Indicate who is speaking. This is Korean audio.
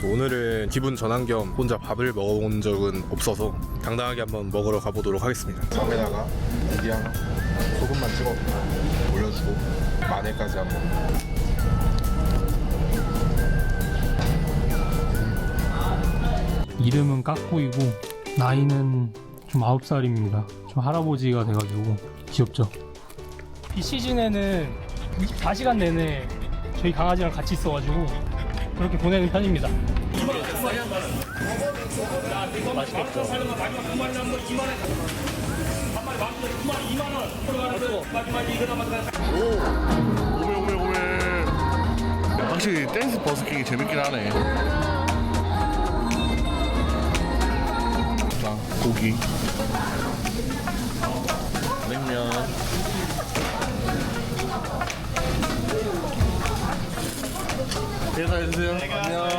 Speaker 1: 또 오늘은 기분 전환 겸 혼자 밥을 먹어본 적은 없어서 당당하게 한번 먹으러 가보도록 하겠습니다. 섬에다가 고기 하나, 소금만 찍어 올려주고 마늘까지 한번.
Speaker 2: 이름은 까꾸이고 나이는 좀 9살입니다. 좀 할아버지가 돼가지고 귀엽죠. 비 시즌에는 24시간 내내 저희 강아지랑 같이 있어가지고 그렇게 보내는 편입니다. 맛있겠죠.
Speaker 3: 오메 오메 오메 확실히 댄스 버스킹이 재밌긴 하네 자 고기 인사해주세요. 안녕